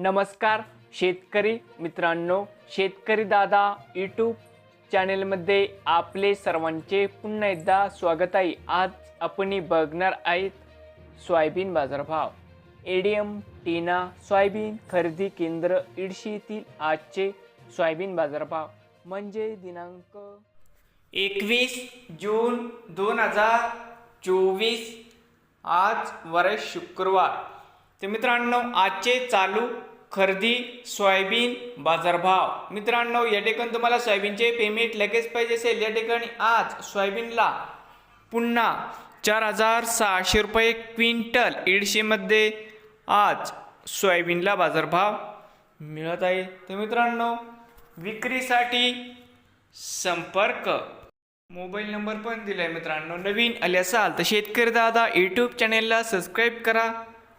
नमस्कार शेतकरी मित्रांनो शेतकरी दादा यूट्यूब चॅनेलमध्ये आपले सर्वांचे पुन्हा एकदा स्वागत आहे. आज आपण बघणार आहेत सोयाबीन बाजारभाव. एडीएम टीना सोयाबीन खरेदी केंद्र इडशीतील आजचे सोयाबीन बाजारभाव. म्हणजे दिनांक एकवीस जून दोन हजार चोवीस आज वरस शुक्रवार. तर मित्रांनो आजचे चालू खरेदी सोयाबीन बाजारभाव. मित्रांनो या ठिकाणी तुम्हाला सोयाबीनचे पेमेंट लगेच पाहिजे असेल. या ठिकाणी आज सोयाबीनला पुन्हा चार हजार सहाशे रुपये क्विंटल एडशेमध्ये आज सोयाबीनला बाजारभाव मिळत आहे. तर मित्रांनो विक्रीसाठी संपर्क. मोबाईल नंबर पण दिलाय मित्रांनो. नवीन आले असाल तर शेतकरी दादा यूट्यूब चॅनेलला सबस्क्राईब करा.